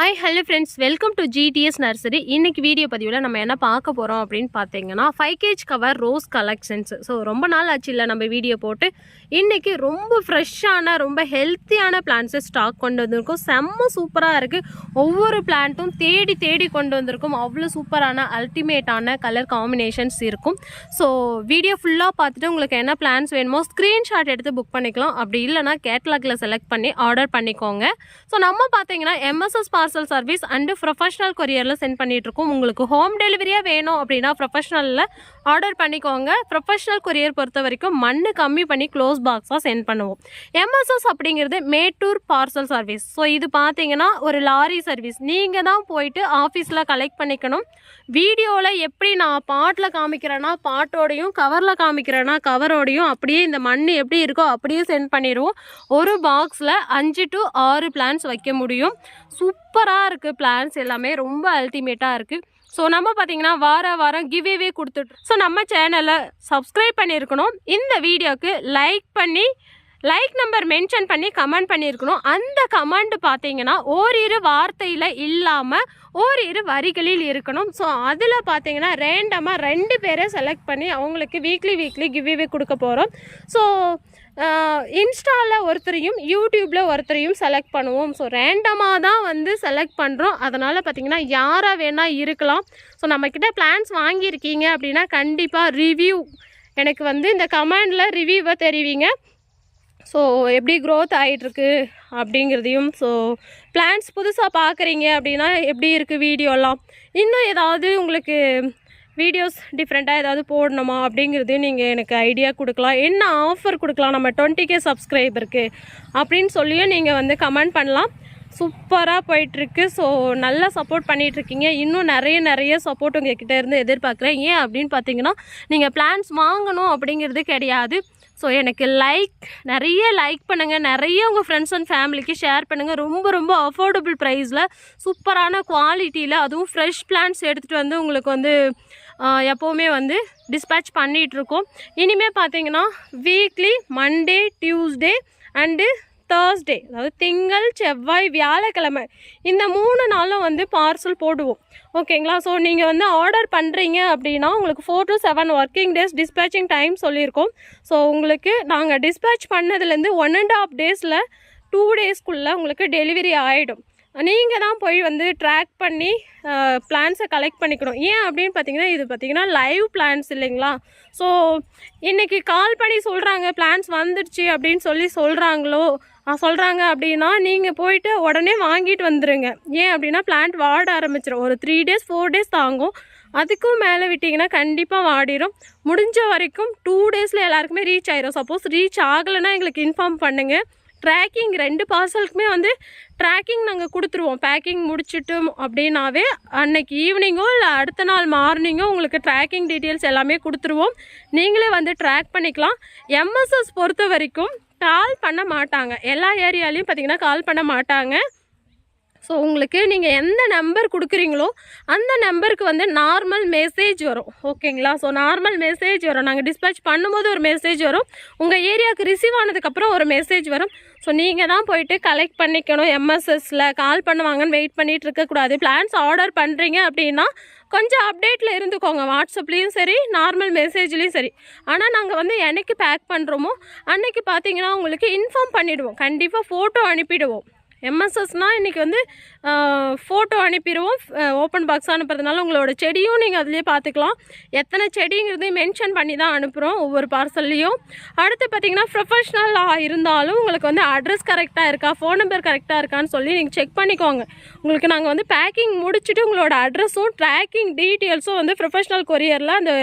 Hi hello friends welcome to GDS nursery இன்றைக்கி video பதிவில் நம்ம என்ன பார்க்க போகிறோம் அப்படின்னு பார்த்தீங்கன்னா five KG cover rose collections so ரொம்ப நாள் ஆச்சு இல்லை நம்ம வீடியோ போட்டு. இன்றைக்கி ரொம்ப ஃப்ரெஷ்ஷான ரொம்ப ஹெல்த்தியான பிளான்ட்ஸை ஸ்டாக் கொண்டு வந்திருக்கோம். செம்ம சூப்பராக இருக்குது ஒவ்வொரு பிளான்ட்டும் தேடி தேடி கொண்டு வந்திருக்கும். அவ்வளோ சூப்பரான அல்டிமேட்டான கலர் காம்பினேஷன்ஸ் இருக்கும். ஸோ வீடியோ ஃபுல்லாக பார்த்துட்டு உங்களுக்கு என்ன பிளான்ஸ் வேணுமோ ஸ்க்ரீன்ஷாட் எடுத்து புக் பண்ணிக்கலாம். அப்படி இல்லைனா கேட்லாகில் செலக்ட் பண்ணி ஆர்டர் பண்ணிக்கோங்க. ஸோ நம்ம பார்த்தீங்கன்னா MSS parcel service and professional கொரியரில் send பண்ணிகிட்ருக்கோம் உங்களுக்கு ஹோம் டெலிவரியாக வேணும் அப்படின்னா ப்ரொஃபஷனலில் ஆர்டர் பண்ணிக்கோங்க. ப்ரொஃபஷனல் கொரியர் பொறுத்த வரைக்கும் மண் கம்மி பண்ணி க்ளோஸ் பாக்ஸாக சென்ட் பண்ணுவோம். எம்எஸ்எஸ் அப்படிங்கிறது மேட்டூர் பார்சல் சர்வீஸ் ஸோ இது பார்த்தீங்கன்னா ஒரு லாரி சர்வீஸ் நீங்கள் தான் போயிட்டு ஆஃபீஸில் கலெக்ட் பண்ணிக்கணும். வீடியோவில் எப்படி நான் பாட்டில் காமிக்கிறேன்னா பாட்டோடையும் கவரில் காமிக்கிறேன்னா கவரோடையும் அப்படியே இந்த மண் எப்படி இருக்கோ அப்படியே சென்ட் பண்ணிடுவோம். ஒரு பாக்ஸில் அஞ்சு டு ஆறு பிளான்ஸ் வைக்க முடியும். சூப்பர் சூப்பராக இருக்குது பிளான்ஸ் எல்லாமே. ரொம்ப அல்டிமேட்டாக இருக்குது ஸோ நம்ம பார்த்தீங்கன்னா வார வாரம் கிவ்வே கொடுத்துட்டு ஸோ நம்ம சேனலை சப்ஸ்கிரைப் பண்ணியிருக்கணும். இந்த வீடியோவுக்கு லைக் பண்ணி லைக் நம்பர் மென்ஷன் பண்ணி கமெண்ட் பண்ணியிருக்கணும். அந்த கமெண்ட் பார்த்தீங்கன்னா ஓரிரு வார்த்தையில் இல்லாமல் ஓரிரு வரிகளில் இருக்கணும். ஸோ அதில் பார்த்தீங்கன்னா ரேண்டமாக ரெண்டு பேரை செலக்ட் பண்ணி அவங்களுக்கு வீக்லி வீக்லி கிவ்வே கொடுக்க போகிறோம் ஸோ இன்ஸ்டாவில் ஒருத்தரையும் யூடியூப்பில் ஒருத்தரையும் செலக்ட் பண்ணுவோம். ஸோ ரேண்டமாக தான் வந்து செலக்ட் பண்ணுறோம் அதனால் பார்த்தீங்கன்னா யாராக வேணால் இருக்கலாம். ஸோ நம்மக்கிட்ட பிளான்ஸ் வாங்கியிருக்கீங்க அப்படின்னா கண்டிப்பாக ரிவ்யூ எனக்கு வந்து இந்த கமெண்டில் ரிவ்யூவை தெரிவிங்க. ஸோ எப்படி க்ரோத் ஆகிட்டுருக்கு அப்படிங்கிறதையும் ஸோ பிளான்ஸ் புதுசாக பார்க்குறீங்க அப்படின்னா எப்படி இருக்குது வீடியோலாம் இன்னும் ஏதாவது உங்களுக்கு வீடியோஸ் டிஃப்ரெண்ட்டாக ஏதாவது போடணுமா அப்படிங்கிறதையும் நீங்கள் எனக்கு ஐடியா கொடுக்கலாம். என்ன ஆஃபர் கொடுக்கலாம்? நம்ம டுவெண்ட்டி கே சப்ஸ்கிரைபருக்கு அப்படின்னு சொல்லியும் நீங்கள் வந்து கமெண்ட் பண்ணலாம். சூப்பராக போயிட்டுருக்கு. ஸோ நல்லா சப்போர்ட் பண்ணிகிட்ருக்கீங்க இன்னும் நிறைய நிறைய சப்போர்ட் உங்கள் கிட்டே இருந்து எதிர்பார்க்குறேன். ஏன் அப்படின்னு பார்த்தீங்கன்னா நீங்கள் பிளான்ஸ் வாங்கணும் அப்படிங்கிறது கிடையாது. ஸோ எனக்கு லைக் நிறைய லைக் பண்ணுங்கள் நிறைய உங்கள் ஃப்ரெண்ட்ஸ் அண்ட் ஃபேமிலிக்கு ஷேர் பண்ணுங்கள் ரொம்ப ரொம்ப அஃபோர்டபுள் ப்ரைஸில் சூப்பரான குவாலிட்டியில் அதுவும் ஃப்ரெஷ் பிளான்ஸ் எடுத்துகிட்டு வந்து உங்களுக்கு வந்து எப்போவுமே வந்து டிஸ்பேட்ச் பண்ணிகிட்ருக்கோம். இனிமேல் பார்த்தீங்கன்னா weekly Monday Tuesday and Thursday அதாவது திங்கள் செவ்வாய் வியாழக்கிழமை இந்த மூணு நாளும் வந்து பார்சல் போடுவோம். ஓகேங்களா ஸோ நீங்கள் வந்து ஆர்டர் பண்ணுறீங்க அப்படின்னா உங்களுக்கு four to seven working days dispatching time சொல்லியிருக்கோம். ஸோ உங்களுக்கு நாங்கள் டிஸ்பேச் பண்ணதுலேருந்து ஒன் அண்ட் ஆஃப் டேஸில் டூ டேஸ்க்குள்ளே உங்களுக்கு டெலிவரி ஆகிடும் நீங்கள் தான் போய் வந்து ட்ராக் பண்ணி பிளான்ஸை கலெக்ட் பண்ணிக்கணும். ஏன் அப்படின்னு பார்த்தீங்கன்னா இது பார்த்தீங்கன்னா லைவ் பிளான்ஸ் இல்லைங்களா? ஸோ இன்றைக்கி கால் பண்ணி சொல்கிறாங்க பிளான்ஸ் வந்துடுச்சு அப்படின்னு சொல்லி சொல்கிறாங்களோ சொல்கிறாங்க அப்படின்னா நீங்கள் போயிட்டு உடனே வாங்கிட்டு வந்துடுங்க ஏன் அப்படின்னா பிளான்ட் வாட ஆரம்பிச்சிடும் ஒரு த்ரீ டேஸ் ஃபோர் டேஸ் தாங்கும். அதுக்கும் மேலே விட்டிங்கன்னா கண்டிப்பாக வாடிடும் முடிஞ்ச வரைக்கும் டூ டேஸில் எல்லாருக்குமே ரீச் ஆயிரும். சப்போஸ் ரீச் ஆகலைன்னா எங்களுக்கு இன்ஃபார்ம் பண்ணுங்கள் ட்ராக்கிங் ரெண்டு பார்சலுக்குமே வந்து ட்ராக்கிங் நாங்கள் கொடுத்துருவோம். பேக்கிங் முடிச்சிட்டோம் அப்படின்னாவே அன்னைக்கு ஈவினிங்கோ இல்லை அடுத்த நாள் மார்னிங்கோ உங்களுக்கு ட்ராக்கிங் டீட்டெயில்ஸ் எல்லாமே கொடுத்துருவோம். நீங்களே வந்து ட்ராக் பண்ணிக்கலாம். எம்எஸ்எஸ் பொறுத்த வரைக்கும் கால் பண்ண மாட்டாங்க. எல்லா ஏரியாலையும் பார்த்தீங்கன்னா கால் பண்ண மாட்டாங்க. ஸோ உங்களுக்கு நீங்கள் எந்த நம்பர் கொடுக்குறீங்களோ அந்த நம்பருக்கு வந்து நார்மல் மெசேஜ் வரும். ஓகேங்களா ஸோ நார்மல் மெசேஜ் வரும். நாங்கள் டிஸ்பேச் பண்ணும்போது ஒரு மெசேஜ் வரும். உங்கள் ஏரியாவுக்கு ரிசீவ் ஆனதுக்கப்புறம் ஒரு மெசேஜ் வரும். ஸோ நீங்கள் தான் போயிட்டு கலெக்ட் பண்ணிக்கணும் எம்எஸ்எஸில் கால் பண்ணுவாங்கன்னு வெயிட் பண்ணிகிட்டு இருக்கக்கூடாது. பிளான்ஸ் ஆர்டர் பண்ணுறீங்க அப்படின்னா கொஞ்சம் அப்டேட்டில் இருந்துக்கோங்க. வாட்ஸ்அப்லேயும் சரி நார்மல் மெசேஜ்லேயும் சரி. ஆனால் நாங்கள் வந்து என்னைக்கு பேக் பண்ணுறோமோ அன்றைக்கி பார்த்தீங்கன்னா உங்களுக்கு இன்ஃபார்ம் பண்ணிவிடுவோம் கண்டிப்பாக ஃபோட்டோ அனுப்பிவிடுவோம் எம்எஸ்எஸ்னால் இன்றைக்கி வந்து ஃபோட்டோ அனுப்பிடுவோம். ஓப்பன் பாக்ஸ் அனுப்புறதுனால உங்களோட செடியும் நீங்கள் அதுலேயே பார்த்துக்கலாம் எத்தனை செடிங்கிறதையும் மென்ஷன் பண்ணி தான் அனுப்புகிறோம் ஒவ்வொரு பார்சல்லையும் அடுத்து பார்த்திங்கன்னா ப்ரொஃபஷ்னலாக இருந்தாலும் உங்களுக்கு வந்து அட்ரஸ் கரெக்டாக இருக்கா ஃபோன் நம்பர் கரெக்டாக இருக்கான்னு சொல்லி நீங்கள் செக் பண்ணிக்கோங்க. உங்களுக்கு நாங்கள் வந்து பேக்கிங் முடிச்சுட்டு உங்களோட அட்ரஸும் ட்ராக்கிங் டீட்டெயில்ஸும் வந்து ப்ரொஃபஷ்னல் கொரியரில் அந்த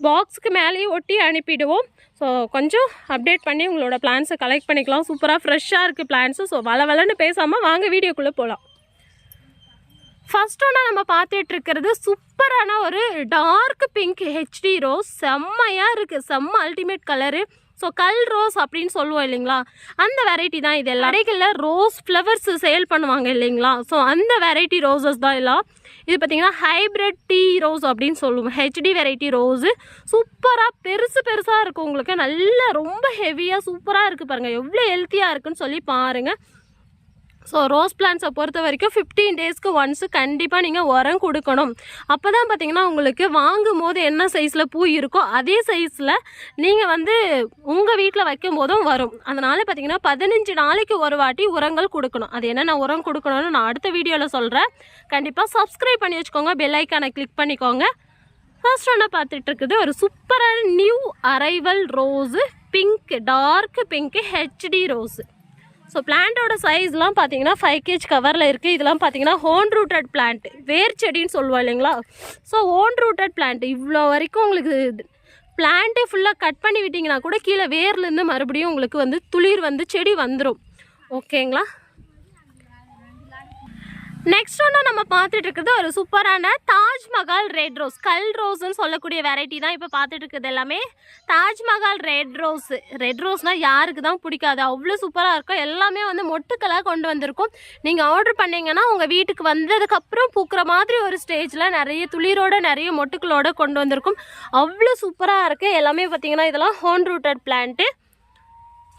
பாக்ஸுக்கு மேலேயே ஒட்டி அனுப்பிடுவோம். ஸோ கொஞ்சம் அப்டேட் பண்ணி உங்களோட பிளான்ஸை கலெக்ட் பண்ணிக்கலாம். சூப்பராக ஃப்ரெஷ்ஷாக இருக்குது பிளான்ஸு ஸோ வள வளன்னு பேசாமல் வாங்க வீடியோக்குள்ளே போகலாம் ஃபர்ஸ்ட் ஒன்றா நம்ம பார்த்துட்டுருக்கிறது சூப்பரான ஒரு டார்க் பிங்க் ஹெச்டி ரோஸ் செம்மையாக இருக்குது செம்ம அல்டிமேட் கலரு ஸோ கல் ரோஸ் அப்படின்னு சொல்லுவோம் இல்லைங்களா? அந்த வெரைட்டி தான் இது. எல்லா கடைகளில் ரோஸ் ஃப்ளவர்ஸ் சேல் பண்ணுவாங்க இல்லைங்களா? ஸோ அந்த வெரைட்டி ரோசஸ் தான் எல்லாம். இது பார்த்தீங்கன்னா ஹைப்ரிட் டீ ரோஸ் அப்படின்னு சொல்லுவோம். ஹெச்டி வெரைட்டி ரோஸு சூப்பராக பெருசு பெருசாக இருக்கும் உங்களுக்கு. நல்லா ரொம்ப ஹெவியாக சூப்பராக இருக்குது பாருங்கள் எவ்வளோ ஹெல்த்தியாக இருக்குன்னு சொல்லி பாருங்கள் ஸோ ரோஸ் பிளான்ஸை பொறுத்த வரைக்கும் ஃபிஃப்டீன் டேஸ்க்கு ஒன்ஸு கண்டிப்பாக நீங்கள் உரம் கொடுக்கணும். அப்போ தான் பார்த்தீங்கன்னா உங்களுக்கு வாங்கும் போது என்ன சைஸில் பூ இருக்கோ அதே சைஸில் நீங்கள் வந்து உங்கள் வீட்டில் வைக்கும் போதும் வரும். அதனால் பார்த்தீங்கன்னா பதினஞ்சு நாளைக்கு ஒரு வாட்டி உரங்கள் கொடுக்கணும். அது என்னென்ன உரம் கொடுக்கணும்னு நான் அடுத்த வீடியோவில் சொல்கிறேன் கண்டிப்பாக சப்ஸ்கிரைப் பண்ணி வச்சுக்கோங்க. பெல் ஐக்கானை கிளிக் பண்ணிக்கோங்க. ஃபர்ஸ்ட் ஒன்று பார்த்துட்டு இருக்குது. ஒரு சூப்பரான new arrival rose pink dark pink HD rose so பிளான்ட்டோட சைஸ்லாம் பார்த்தீங்கன்னா ஃபைவ் கேஜ் கவரில் இருக்குது இதெல்லாம் பார்த்தீங்கன்னா ஹோன் ரூட்டட் பிளான்ட் வேர் செடின்னு சொல்லுவோம் இல்லைங்களா? ஸோ ஓன் ரூட்டட் பிளான்ட் இவ்வளோ வரைக்கும் உங்களுக்கு பிளான்ட்டே ஃபுல்லாக கட் பண்ணி விட்டிங்கன்னா கூட கீழே வேர்லேருந்து மறுபடியும் உங்களுக்கு வந்து துளிர் வந்து செடி வந்துடும் ஓகேங்களா நெக்ஸ்ட் ஒன்று நம்ம பார்த்துட்டு இருக்குது ஒரு சூப்பரான தாஜ்மஹால் ரெட் ரோஸ். கல் ரோஸ்ன்னு சொல்லக்கூடிய வெரைட்டி தான் இப்போ பார்த்துட்டு இருக்குது எல்லாமே. Taj Mahal red rose. Red ரோஸ்னால் யாருக்கு தான் பிடிக்காது. அவ்வளோ சூப்பராக இருக்கும். எல்லாமே வந்து மொட்டுக்களாக கொண்டு வந்திருக்கும். நீங்கள் ஆர்டர் பண்ணிங்கன்னா உங்கள் வீட்டுக்கு வந்ததுக்கப்புறம் பூக்கிற மாதிரி ஒரு ஸ்டேஜில் நிறைய துளிரோட நிறைய மொட்டுக்களோட கொண்டு வந்திருக்கும். அவ்வளோ சூப்பராக இருக்குது எல்லாமே பார்த்தீங்கன்னா இதெல்லாம் own rooted plant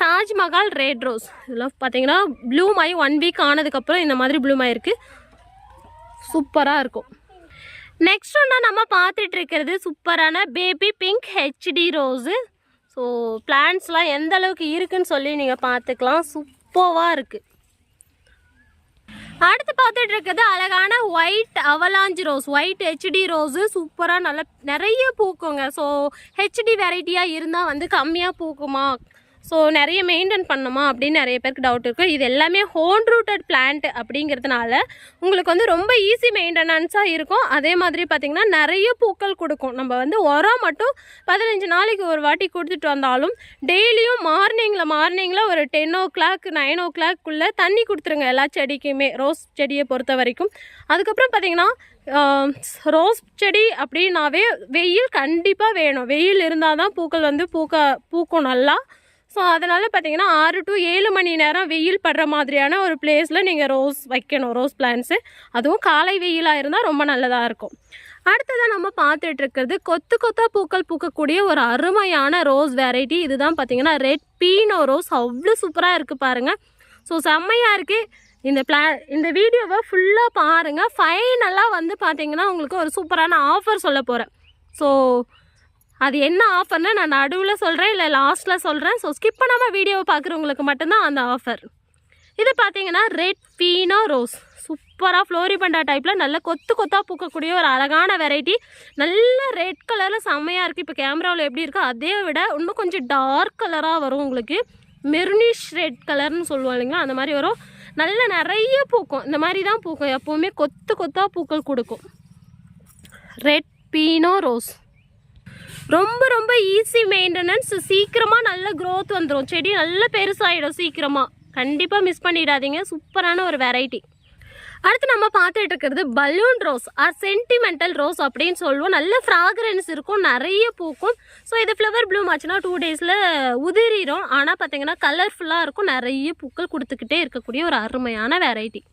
Taj Mahal red rose இதெல்லாம் பார்த்தீங்கன்னா ப்ளூம் ஆகி ஒன் வீக் ஆனதுக்கப்புறம் இந்த மாதிரி ப்ளூம் ஆகிருக்கு சூப்பராக இருக்கும். நெக்ஸ்ட் ஒன்றா நம்ம பார்த்துட்டு இருக்கிறது சூப்பரான baby pink HD rose so பிளான்ஸ்லாம் எந்த அளவுக்கு இருக்குன்னு சொல்லி நீங்கள் பார்த்துக்கலாம். சூப்பராக இருக்குது அடுத்து பார்த்துட்டு இருக்கிறது அழகான white avalanche rose white HD rose சூப்பராக நல்லா நிறைய பூக்குங்க. ஸோ ஹெச்டி வெரைட்டியாக இருந்தால் வந்து கம்மியாக பூக்குமா? ஸோ நிறைய மெயின்டைன் பண்ணுமா அப்படின்னு நிறைய பேருக்கு டவுட் இருக்கும் இது எல்லாமே ஹோன் ரூட்டட் பிளான்ட் அப்படிங்கிறதுனால உங்களுக்கு வந்து ரொம்ப ஈஸி மெயின்டெனன்ஸாக இருக்கும். அதே மாதிரி பார்த்திங்கன்னா நிறைய பூக்கள் கொடுக்கும். நம்ம வந்து உரம் மட்டும் பதினஞ்சு நாளைக்கு ஒரு வாட்டி கொடுத்துட்டு வந்தாலும் டெய்லியும் மார்னிங்கில் மார்னிங்கில் ஒரு டென் ஓ கிளாக் நைன் ஓ கிளாக்குள்ளே தண்ணி கொடுத்துருங்க எல்லா செடிக்குமே. ரோஸ் செடியை பொறுத்த வரைக்கும். அதுக்கப்புறம் பார்த்திங்கன்னா ரோஸ் செடி அப்படின்னாவே வெயில் கண்டிப்பாக வேணும். வெயில் இருந்தால் தான் பூக்கள் வந்து பூக்க பூக்கும் நல்லா. ஸோ அதனால் பார்த்தீங்கன்னா ஆறு டு ஏழு மணி நேரம் வெயில் படுற மாதிரியான ஒரு பிளேஸில் நீங்கள் ரோஸ் வைக்கணும் ரோஸ் பிளான்ஸு அதுவும் காலை வெயிலாக இருந்தால் ரொம்ப நல்லதாக இருக்கும். அடுத்ததாக நம்ம பார்த்துட்டு இருக்கிறது கொத்து கொத்தாக பூக்கள் பூக்கக்கூடிய ஒரு அருமையான ரோஸ் வெரைட்டி இதுதான் பார்த்தீங்கன்னா ரெட் பீனோ ரோஸ் அவ்வளோ சூப்பராக இருக்குது பாருங்கள் ஸோ செம்மையாக இருக்குது இந்த பிளா இந்த வீடியோவை ஃபுல்லாக பாருங்கள் ஃபைனலாக வந்து பார்த்தீங்கன்னா உங்களுக்கு ஒரு சூப்பரான ஆஃபர் சொல்ல போகிறேன் ஸோ அது என்ன ஆஃபர்னு நான் நடுவில் சொல்கிறேன் இல்லை லாஸ்ட்டில் சொல்கிறேன் ஸோ ஸ்கிப் பண்ணாமல் வீடியோவை பார்க்குறவங்களுக்கு மட்டும்தான் அந்த ஆஃபர் இது பார்த்தீங்கன்னா ரெட் ஃபீனோ ரோஸ் சூப்பராக ஃப்ளோரிபண்டா டைப்பில் நல்ல கொத்து கொத்தாக பூக்கக்கூடிய ஒரு அழகான வெரைட்டி நல்ல ரெட் கலரில் செம்மையாக இருக்குது இப்போ கேமராவில் எப்படி இருக்கோ அதே விட இன்னும் கொஞ்சம் டார்க் கலராக வரும் உங்களுக்கு. மெருனிஷ் ரெட் கலர்னு சொல்லுவோம் இல்லைங்களா? அந்த மாதிரி வரும். நல்ல நிறைய பூக்கும். இந்த மாதிரி தான் பூக்கும். எப்போவுமே கொத்து கொத்தாக பூக்கள் கொடுக்கும். ரெட் பீனோ ரோஸ் ரொம்ப ரொம்ப ஈஸி மெயின்டெனன்ஸ் சீக்கிரமாக நல்ல க்ரோத் வந்துடும் செடி நல்ல பெருசாகிடும் சீக்கிரமாக கண்டிப்பாக மிஸ் பண்ணிடாதீங்க. சூப்பரான ஒரு வெரைட்டி அடுத்து நம்ம பார்த்துட்டு இருக்கிறது balloon rose or sentimental rose அப்படின்னு சொல்லுவோம். நல்ல ஃப்ராக்ரன்ஸ் இருக்கும். நிறைய பூக்கும். ஸோ இது ஃப்ளவர் ப்ளூம் ஆச்சுன்னா டூ டேஸில் உதிரிடும் ஆனால் பார்த்தீங்கன்னா கலர்ஃபுல்லாக இருக்கும். நிறைய பூக்கள் கொடுத்துக்கிட்டே இருக்கக்கூடிய ஒரு அருமையான வெரைட்டி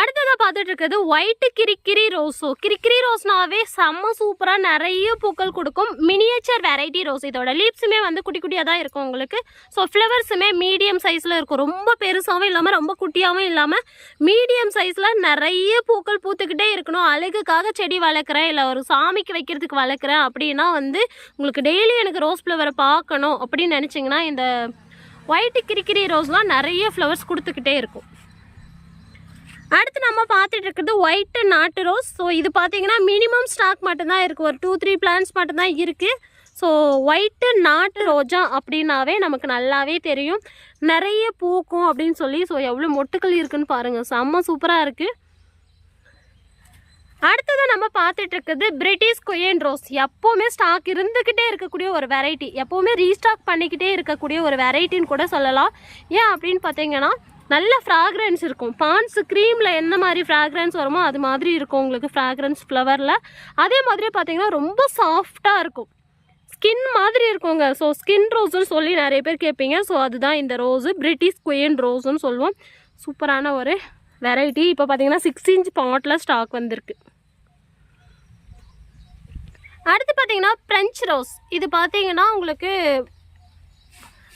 அடுத்ததாக பார்த்துட்டு இருக்கிறது ஒயிட்டு கிரிக்கிரி ரோஸோ கிரிக்கிரி ரோஸ்னாவே செம்ம சூப்பராக நிறைய பூக்கள் கொடுக்கும். மினியேச்சர் வெரைட்டி ரோஸ் இதோட லீப்ஸுமே வந்து குட்டி குட்டியாக தான் இருக்கும் உங்களுக்கு. ஸோ ஃப்ளவர்ஸுமே மீடியம் சைஸில் இருக்கும். ரொம்ப பெருசாகவும் இல்லாமல் ரொம்ப குட்டியாகவும் இல்லாமல் மீடியம் சைஸில் நிறைய பூக்கள் பூத்துக்கிட்டே இருக்கணும். அழகுக்காக செடி வளர்க்குறேன் இல்லை ஒரு சாமிக்கு வைக்கிறதுக்கு வளர்க்குறேன் அப்படின்னா வந்து உங்களுக்கு டெய்லி எனக்கு ரோஸ் ஃப்ளவரை பார்க்கணும் அப்படின்னு நினச்சிங்கன்னா இந்த ஒயிட்டு கிரிக்கிரி ரோஸ்லாம் நிறைய ஃப்ளவர்ஸ் கொடுத்துக்கிட்டே இருக்கும். அடுத்து நம்ம பார்த்துட்டு இருக்கிறது ஒயிட்டு நாட்டு ரோஸ் ஸோ இது பார்த்தீங்கன்னா மினிமம் ஸ்டாக் மட்டும்தான் இருக்குது ஒரு டூ த்ரீ பிளான்ஸ் மட்டும்தான் இருக்குது ஸோ ஒயிட்டு நாட்டு ரோஜா அப்படின்னாவே நமக்கு நல்லாவே தெரியும். நிறைய பூக்கும் அப்படின்னு சொல்லி ஸோ எவ்வளோ மொட்டுக்கள் இருக்குதுன்னு பாருங்கள் செம்ம சூப்பராக இருக்குது அடுத்தது நம்ம பார்த்துட்டு இருக்குது பிரிட்டிஷ் குயன் ரோஸ் எப்போவுமே ஸ்டாக் இருந்துக்கிட்டே இருக்கக்கூடிய ஒரு வெரைட்டி எப்போவுமே ரீஸ்டாக் பண்ணிக்கிட்டே இருக்கக்கூடிய ஒரு வெரைட்டின்னு கூட சொல்லலாம். ஏன் அப்படின்னு பார்த்தீங்கன்னா நல்ல ஃப்ராக்ரன்ஸ் இருக்கும். பான்ஸ் க்ரீமில் என்ன மாதிரி ஃப்ராக்ரன்ஸ் வருமோ அது மாதிரி இருக்கும் உங்களுக்கு ஃப்ராக்ரன்ஸ் ஃப்ளவரில் அதே மாதிரி பார்த்தீங்கன்னா ரொம்ப சாஃப்டாக இருக்கும். ஸ்கின் மாதிரி இருக்குங்க. ஸோ ஸ்கின் ரோஸ்னு சொல்லி நிறைய பேர் கேட்பீங்க. ஸோ அதுதான் இந்த ரோஸு பிரிட்டிஷ் குயின் ரோஸுன்னு சொல்லுவோம். சூப்பரான ஒரு வெரைட்டி இப்போ பார்த்தீங்கன்னா சிக்ஸ் இன்ச் பாட்டில் ஸ்டாக் வந்திருக்கு. அடுத்து பார்த்தீங்கன்னா ஃப்ரெஞ்ச் ரோஸ் இது பார்த்தீங்கன்னா உங்களுக்கு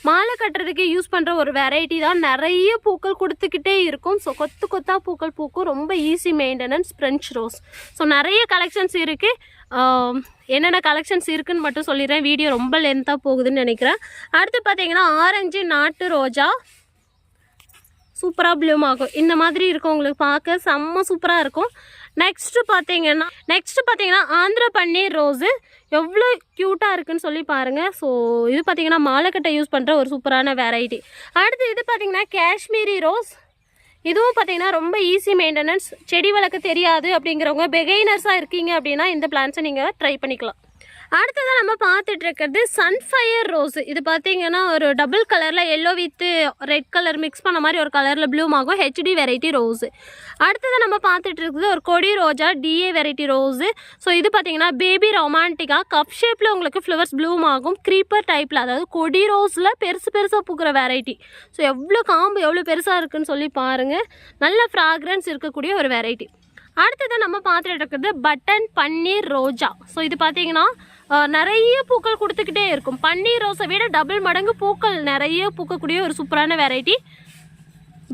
மாலை கட்டுறதுக்கு யூஸ் பண்ணுற ஒரு வெரைட்டி தான். நிறைய பூக்கள் கொடுத்துக்கிட்டே இருக்கும். ஸோ கொத்து கொத்தா பூக்கள் பூக்கும். ரொம்ப easy maintenance French rose so நிறைய கலெக்ஷன்ஸ் இருக்குது என்னென்ன கலெக்ஷன்ஸ் இருக்குன்னு மட்டும் சொல்லிடுறேன். வீடியோ ரொம்ப லென்த்தாக போகுதுன்னு நினைக்கிறேன். அடுத்து பார்த்தீங்கன்னா ஆரஞ்சு நாட்டு ரோஜா. சூப்பராக ப்ளூம் ஆகும். இந்த மாதிரி இருக்கும் உங்களுக்கு பார்க்க செம்ம சூப்பராக இருக்கும். நெக்ஸ்ட்டு பார்த்தீங்கன்னா நெக்ஸ்ட்டு பார்த்தீங்கன்னா ஆந்திர பன்னீர் ரோஸு எவ்வளோ க்யூட்டாக இருக்குன்னு சொல்லி பாருங்கள் ஸோ இது பார்த்தீங்கன்னா மாலைக்கட்டை யூஸ் பண்ணுற ஒரு சூப்பரான வெரைட்டி அடுத்து இது பார்த்தீங்கன்னா காஷ்மீரி ரோஸ். இதுவும் பார்த்தீங்கன்னா ரொம்ப ஈஸி மெயின்டெனன்ஸ் செடி வளர்க்க தெரியாது அப்படிங்கிறவங்க பெகைனர்ஸாக இருக்கீங்க அப்படின்னா இந்த பிளான்ஸை நீங்கள் ட்ரை பண்ணிக்கலாம். அடுத்ததாக நம்ம பார்த்துட்டு இருக்கிறது சன்ஃபயர் ரோஸ் இது பார்த்தீங்கன்னா ஒரு டபுள் கலரில் yellow with red colour mix பண்ண மாதிரி ஒரு கலரில் ப்ளூம் ஆகும். ஹெச்டி வெரைட்டி ரோஸு அடுத்ததாக நம்ம பார்த்துட்டு இருக்குது ஒரு கொடி ரோஜா டிஏ வெரைட்டி ரோஸு ஸோ இது பார்த்தீங்கன்னா பேபி ரொமான்டிக்காக கப் ஷேப்பில் உங்களுக்கு ஃப்ளவர்ஸ் ப்ளூம் ஆகும். க்ரீப்பர் டைப்பில் அதாவது கொடி ரோஸில் பெருசு பெருசாக பூக்கிற வெரைட்டி ஸோ எவ்வளோ காம்பு எவ்வளோ பெருசாக இருக்குன்னு சொல்லி பாருங்கள் நல்ல ஃப்ராக்ரன்ஸ் இருக்கக்கூடிய ஒரு வெரைட்டி அடுத்தது நம்ம பார்த்துட்டு இருக்கிறது பட்டன் பன்னீர் ரோஜா ஸோ இது பார்த்தீங்கன்னா நிறைய பூக்கள் கொடுத்துக்கிட்டே இருக்கும். பன்னீர் ரோஸை விட டபுள் மடங்கு பூக்கள் நிறைய பூக்கக்கூடிய ஒரு சூப்பரான வெரைட்டி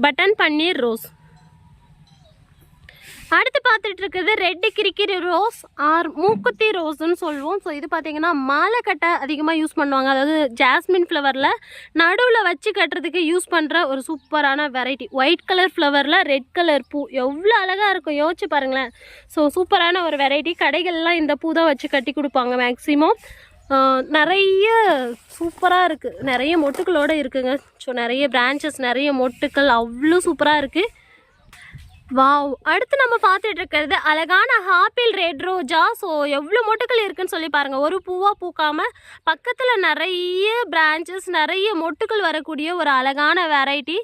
பட்டன் பன்னீர் ரோஸ். அடுத்து பார்த்துட்டு இருக்கிறது ரெட்டு கிரிக்கிரி ரோஸ் ஆர் மூக்குத்தி ரோஸ்ன்னு சொல்லுவோம். ஸோ இது பார்த்தீங்கன்னா மாலை கட்ட அதிகமாக யூஸ் பண்ணுவாங்க. அதாவது ஜாஸ்மின் ஃப்ளவரில் நடுவில் வச்சு கட்டுறதுக்கு யூஸ் பண்ணுற ஒரு சூப்பரான வெரைட்டி ஒயிட் கலர் ஃப்ளவரில் ரெட் கலர் பூ. எவ்வளோ அழகாக இருக்கும். யோசிச்சு பாருங்களேன். ஸோ சூப்பரான ஒரு வெரைட்டி கடைகள்லாம் இந்த பூ தான் வச்சு கட்டி கொடுப்பாங்க மேக்ஸிமம் நிறைய சூப்பராக இருக்குது நிறைய மொட்டுக்களோடு இருக்குங்க. ஸோ நிறைய பிரான்ச்சஸ் நிறைய மொட்டுக்கள். அவ்வளோ சூப்பராக இருக்குது வாவ். அடுத்து நம்ம பார்த்துட்டு இருக்கிறது அழகான ஹாப்பிள் ரெட் ரோஜா. ஸோ எவ்வளோ மொட்டுக்கள் இருக்குன்னு சொல்லி பாருங்கள் ஒரு பூவாக பூக்காமல் பக்கத்தில் நிறைய பிரான்ச்சஸ் நிறைய மொட்டுக்கள் வரக்கூடிய ஒரு அழகான variety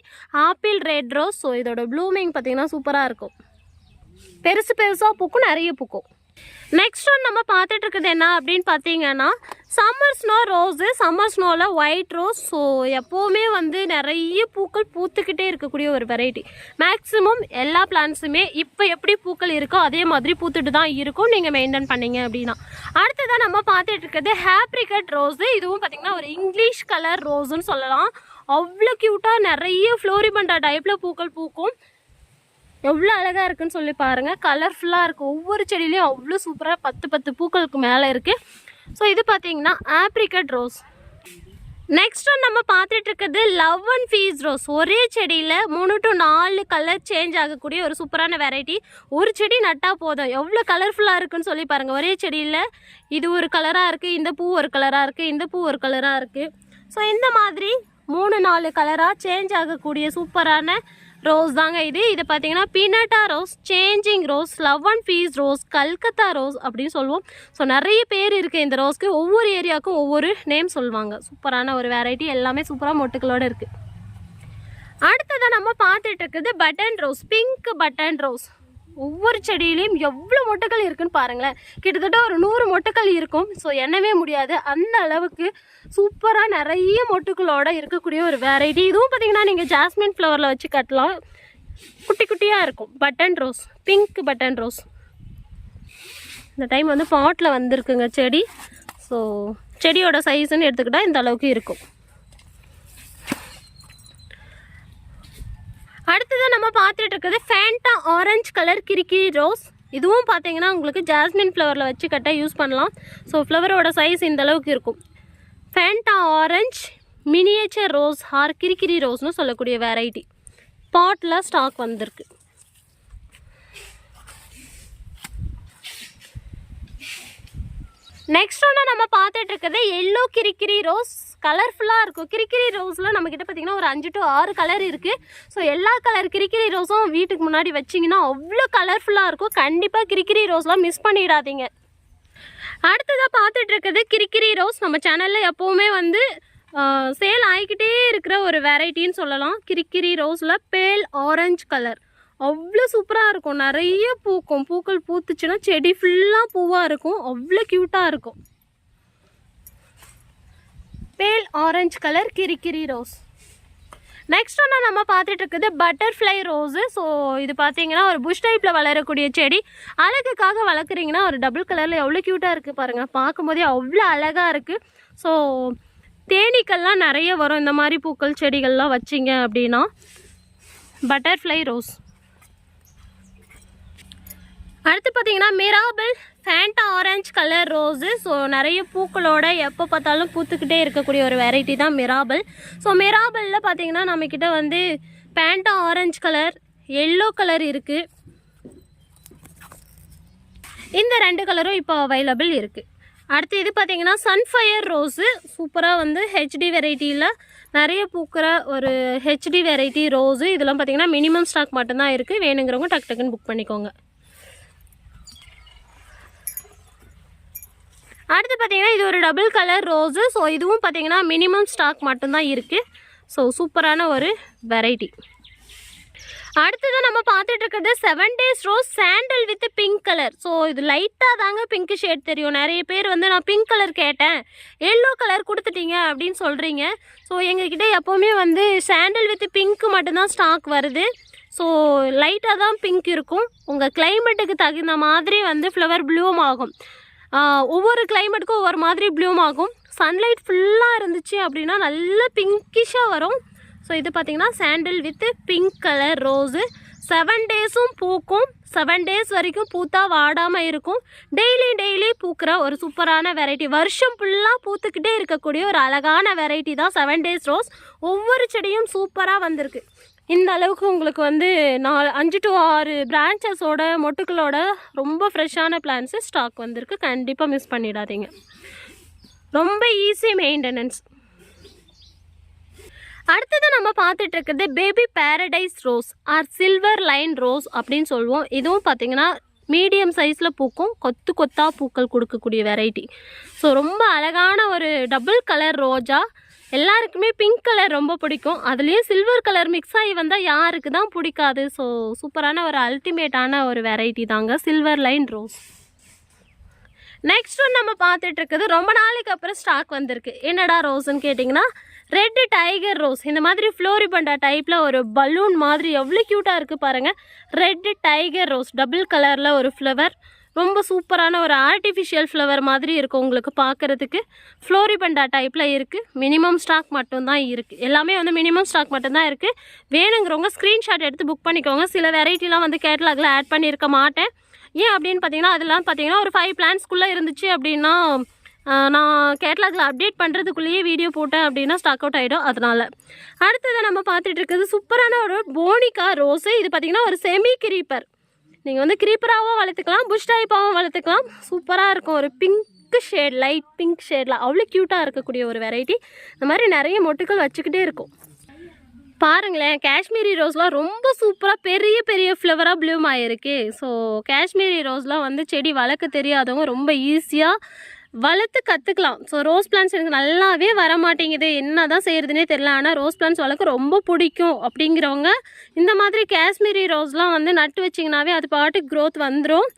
apple red rose. So இதோட ப்ளூமிங் பார்த்திங்கன்னா சூப்பராக இருக்கும். பெருசு பெருசாக பூக்கும் நிறைய பூக்கும். நெக்ஸ்ட் ஒன் நம்ம பார்த்துட்டு இருக்குது என்ன அப்படின்னு பார்த்தீங்கன்னா சம்மர் ஸ்னோ ரோஸு சம்மர் ஸ்னோவில் ஒயிட் ரோஸ் ஸோ எப்போவுமே வந்து நிறைய பூக்கள் பூத்துக்கிட்டே இருக்கக்கூடிய ஒரு வெரைட்டி மேக்ஸிமம் எல்லா பிளான்ஸுமே இப்போ எப்படி பூக்கள் இருக்கோ அதே மாதிரி பூத்துட்டு தான் இருக்கும். நீங்கள் மெயின்டைன் பண்ணீங்க அப்படின்னா. அடுத்ததான் நம்ம பார்த்துட்டு இருக்கிறது ஹேப்ரிகட் ரோஸு இதுவும் பார்த்தீங்கன்னா ஒரு இங்கிலீஷ் கலர் ரோஸுன்னு சொல்லலாம். அவ்வளோ க்யூட்டாக நிறைய ஃப்ளோரிபண்டா டைப்பில் பூக்கள் பூக்கும். எவ்வளோ அழகாக இருக்குன்னு சொல்லி பாருங்கள் கலர்ஃபுல்லாக இருக்குது ஒவ்வொரு செடியிலையும் அவ்வளோ சூப்பராக பத்து பத்து பூக்களுக்கு மேலே இருக்குது ஸோ இது பார்த்தீங்கன்னா ஆப்ரிக்கட் ரோஸ் நெக்ஸ்ட் ஒன் நம்ம பார்த்துட்டு இருக்கிறது லவ் அண்ட் ஃபீஸ் ரோஸ் ஒரே செடியில் மூணு டு நாலு கலர் சேஞ்ச் ஆகக்கூடிய ஒரு சூப்பரான வெரைட்டி ஒரு செடி நட்டால் போதும். எவ்வளோ கலர்ஃபுல்லாக இருக்குன்னு சொல்லி பாருங்கள் ஒரே செடியில் இது ஒரு கலராக இருக்குது இந்த பூ ஒரு கலராக இருக்குது இந்த பூ ஒரு கலராக இருக்குது ஸோ இந்த மாதிரி மூணு நாலு கலராக சேஞ்ச் ஆகக்கூடிய சூப்பரான ரோஸ் தாங்க இது. இது பார்த்தீங்கன்னா பீனட்டா rose changing rose love and peace rose Calcutta rose அப்படின்னு சொல்லுவோம். ஸோ நிறைய பேர் இருக்குது இந்த ரோஸ்க்கு ஒவ்வொரு ஏரியாவுக்கும் ஒவ்வொரு நேம் சொல்லுவாங்க. சூப்பரான ஒரு வெரைட்டி எல்லாமே சூப்பராக மொட்டுக்களோடு இருக்குது அடுத்ததாக நம்ம பார்த்துட்டு இருக்குது button rose pink button rose ஒவ்வொரு செடியிலையும் எவ்வளோ மொட்டைக்கல் இருக்குன்னு பாருங்களேன். கிட்டத்தட்ட ஒரு நூறு மொட்டுக்கள் இருக்கும். ஸோ எண்ணவே முடியாது. அந்த அளவுக்கு சூப்பராக நிறைய மொட்டுக்களோட இருக்கக்கூடிய ஒரு வெரைட்டி இதுவும் பார்த்தீங்கன்னா நீங்கள் ஜாஸ்மின் ஃப்ளவரில் வச்சு கட்டலாம். குட்டி குட்டியாக இருக்கும். Button rose pink button rose இந்த டைம் வந்து பாட்டில் வந்திருக்குங்க செடி. ஸோ செடியோட சைஸ்ன்னு எடுத்துக்கிட்டால் இந்த அளவுக்கு இருக்கும். அடுத்ததான் நம்ம பார்த்துட்டு இருக்கிறது ஃபேண்டா ஆரஞ்சு கலர் கிரிக்கி ரோஸ் இதுவும் பார்த்தீங்கன்னா உங்களுக்கு ஜாஸ்மின் ஃப்ளவரில் வச்சு கட்டாக யூஸ் பண்ணலாம். ஸோ ஃப்ளவரோட சைஸ் இந்த அளவுக்கு இருக்கும். Fanta orange miniature rose or கிரிக்கிரி ரோஸ்னு சொல்லக்கூடிய வெரைட்டி பாட்டில் ஸ்டாக் வந்திருக்கு. நெக்ஸ்ட் ஒன்று நம்ம பார்த்துட்டு இருக்கிறது எல்லோ கிரிக்கிரி ரோஸ் கலர்ஃபுல்லாக இருக்கும். கிரிக்கிரி ரோஸில் நம்மக்கிட்ட பார்த்தீங்கன்னா ஒரு அஞ்சு டு ஆறு கலர் இருக்குது ஸோ எல்லா கலர் கிரிக்கிரி ரோஸும் வீட்டுக்கு முன்னாடி வச்சிங்கன்னா அவ்வளோ கலர்ஃபுல்லாக இருக்கும். கண்டிப்பாக கிரிக்கிரி ரோஸ்லாம் மிஸ் பண்ணிடாதீங்க. அடுத்ததாக பார்த்துட்டு இருக்கிறது கிரிக்கிரி ரோஸ். நம்ம சேனலில் எப்போவுமே வந்து சேல் ஆகிக்கிட்டே இருக்கிற ஒரு வெரைட்டின்னு சொல்லலாம். கிரிக்கிரி ரோஸில் பேல் ஆரஞ்சு கலர் அவ்வளோ சூப்பராக இருக்கும். நிறைய பூக்கும். பூக்கள் பூத்துச்சுன்னா செடி ஃபுல்லாக பூவாக இருக்கும். அவ்வளோ க்யூட்டாக இருக்கும். பேல் ஆரஞ்சு கலர் கிரிக்கிரி ரோஸ் நெக்ஸ்ட் ஒன்று நம்ம பார்த்துட்டு இருக்குது பட்டர்ஃப்ளை ரோஸு ஸோ இது பார்த்தீங்கன்னா ஒரு புஷ் டைப்பில் வளரக்கூடிய செடி. அழகுக்காக வளர்க்குறீங்கன்னா ஒரு டபுள் கலரில் எவ்வளோ க்யூட்டாக இருக்குது பாருங்கள் பார்க்கும்போதே அவ்வளோ அழகாக இருக்குது ஸோ தேனீக்கள்லாம் நிறைய வரும். இந்த மாதிரி பூக்கள் செடிகள்லாம் வச்சிங்க அப்படின்னா பட்டர்ஃப்ளை ரோஸ் அடுத்து பார்த்தீங்கன்னா மிராபிள் Fanta orange colour rose so நிறைய பூக்களோட எப்போ பார்த்தாலும் பூத்துக்கிட்டே இருக்கக்கூடிய ஒரு வெரைட்டி தான் மிராபிள். ஸோ மிராபிளில் பார்த்தீங்கன்னா நம்மக்கிட்ட வந்து Fanta orange colour yellow colour இருக்குது இந்த ரெண்டு கலரும் இப்போ அவைலபிள் இருக்குது அடுத்து இது பார்த்தீங்கன்னா சன்ஃபயர் ரோஸு சூப்பராக வந்து ஹெச்டி வெரைட்டியில் நிறைய பூக்கிற ஒரு ஹெச்டி வெரைட்டி ரோஸு இதெல்லாம் பார்த்தீங்கன்னா மினிமம் ஸ்டாக் மட்டும்தான் இருக்குது வேணுங்கிறவங்க டக்கு டக்குன்னு புக் பண்ணிக்கோங்க. அடுத்து பார்த்தீங்கன்னா இது ஒரு டபுள் கலர் ரோஸு ஸோ இதுவும் பார்த்தீங்கன்னா மினிமம் ஸ்டாக் மட்டும்தான் இருக்குது ஸோ சூப்பரான ஒரு வெரைட்டி அடுத்தது நம்ம பார்த்துட்டு இருக்கிறது seven days rose sandal with pink colour so இது லைட்டாக தாங்க பிங்க் ஷேட் தெரியும். நிறைய பேர் வந்து நான் பிங்க் கலர் கேட்டேன். எல்லோ கலர் கொடுத்துட்டீங்க அப்படின்னு சொல்கிறீங்க ஸோ எங்ககிட்ட எப்போவுமே வந்து சாண்டல் வித் பிங்க்கு மட்டும்தான் ஸ்டாக் வருது. ஸோ லைட்டாக தான் பிங்க் இருக்கும். உங்கள் கிளைமேட்டுக்கு தகுந்த மாதிரி வந்து ஃப்ளவர் ப்ளூம் ஆகும். ஒவ்வொரு கிளைமேட்டுக்கும் ஒவ்வொரு மாதிரி ப்ளூம் ஆகும். சன்லைட் ஃபுல்லாக இருந்துச்சு அப்படின்னா நல்ல பிங்கிஷாக வரும். ஸோ இது பார்த்தீங்கன்னா sandal with pink colour rose seven டேஸும் பூக்கும். செவன் டேஸ் வரைக்கும் பூத்தா வாடாமல் இருக்கும். டெய்லி டெய்லி பூக்கிற ஒரு சூப்பரான வெரைட்டி வருஷம் ஃபுல்லாக பூத்துக்கிட்டே இருக்கக்கூடிய ஒரு அழகான வெரைட்டி தான் செவன் டேஸ் ரோஸ் ஒவ்வொரு செடியும் சூப்பராக வந்திருக்கு. இந்த அளவுக்கு உங்களுக்கு வந்து நாலு அஞ்சு டு ஆறு பிரான்ச்சஸோட மொட்டுக்களோட ரொம்ப ஃப்ரெஷ்ஷான பிளான்ஸு ஸ்டாக் வந்திருக்கு. கண்டிப்பாக மிஸ் பண்ணிடாதீங்க. ரொம்ப ஈஸி மெயின்டெனன்ஸ் அடுத்தது நம்ம பார்த்துட்டு இருக்கிறது baby paradise rose or silver line rose அப்படின்னு சொல்லுவோம். இதுவும் பார்த்தீங்கன்னா மீடியம் சைஸில் பூக்கும். கொத்து கொத்தாக பூக்கள் கொடுக்கக்கூடிய வெரைட்டி ஸோ ரொம்ப அழகான ஒரு டபுள் கலர் ரோஜா. எல்லாருக்குமே பிங்க் கலர் ரொம்ப பிடிக்கும். அதுலேயும் சில்வர் கலர் மிக்ஸ் ஆகி வந்தால் யாருக்கு தான் பிடிக்காது. ஸோ சூப்பரான ஒரு அல்டிமேட்டான ஒரு வெரைட்டி தாங்க silver line rose next one நம்ம பார்த்துட்ருக்குது ரொம்ப நாளைக்கு அப்புறம் ஸ்டாக் வந்திருக்கு. என்னடா ரோஸ்ன்னு கேட்டிங்கன்னா ரெட் டைகர் ரோஸ் இந்த மாதிரி ஃப்ளோரிபண்டா டைப்பில் ஒரு பலூன் மாதிரி எவ்வளோ க்யூட்டாக இருக்குது பாருங்கள் ரெட் டைகர் ரோஸ் டபுள் கலரில் ஒரு ஃப்ளவர் ரொம்ப சூப்பரான ஒரு ஆர்டிஃபிஷியல் ஃப்ளவர் மாதிரி இருக்கும் உங்களுக்கு பார்க்குறதுக்கு ஃப்ளோரிபண்டா டைப்பில் இருக்குது மினிமம் ஸ்டாக் மட்டும்தான் இருக்குது எல்லாமே வந்து மினிமம் ஸ்டாக் மட்டும்தான் இருக்குது வேணுங்கிறவங்க ஸ்க்ரீன்ஷாட் எடுத்து புக் பண்ணிக்கோங்க. சில வெரைட்டிலாம் வந்து கேட்டலாகில் ஆட் பண்ணியிருக்க மாட்டேன். ஏன் அப்படின்னு பார்த்தீங்கன்னா அதெல்லாம் பார்த்தீங்கன்னா ஒரு ஃபைவ் பிளான்ஸ்க்குள்ளே இருந்துச்சு அப்படின்னா நான் கேட்லாகில் அப்டேட் பண்ணுறதுக்குள்ளேயே வீடியோ போட்டேன் அப்படின்னா ஸ்டாக் அவுட் ஆகிடும் அதனால். அடுத்ததை நம்ம பார்த்துட்டு இருக்கிறது சூப்பரான ஒரு போனிகா ரோஸு. இது பார்த்தீங்கன்னா ஒரு செமி கிரீப்பர் நீங்கள் வந்து க்ரீப்பராகவும் வளர்த்துக்கலாம் புஷ் டைப்பாகவும் வளர்த்துக்கலாம். சூப்பராக இருக்கும். ஒரு பிங்க் ஷேட் லைட் பிங்க் ஷேடில் அவ்வளோ க்யூட்டாக இருக்கக்கூடிய ஒரு வெரைட்டி இந்த மாதிரி நிறைய மொட்டுக்கள் வச்சுக்கிட்டே இருக்கும். பாருங்களேன் காஷ்மீரி ரோஸ்லாம் ரொம்ப சூப்பராக பெரிய பெரிய ஃப்ளவராக ப்ளூம் ஆகிருக்கு ஸோ காஷ்மீரி ரோஸ்லாம் வந்து செடி வளர்க்க தெரியாதவங்க ரொம்ப ஈஸியாக வளர்த்து கற்றுக்கலாம் ஸோ ரோஸ் பிளான்ஸ் எனக்கு நல்லாவே வர மாட்டேங்குது என்ன தான் செய்கிறதுனே தெரில ஆனால் ரோஸ் பிளான்ஸ் வளர்க்க ரொம்ப பிடிக்கும் அப்படிங்கிறவங்க இந்த மாதிரி காஷ்மீரி ரோஸ்லாம் வந்து நட்டு வச்சிங்கனாவே அது பாட்டுக்கு க்ரோத் வந்துடும்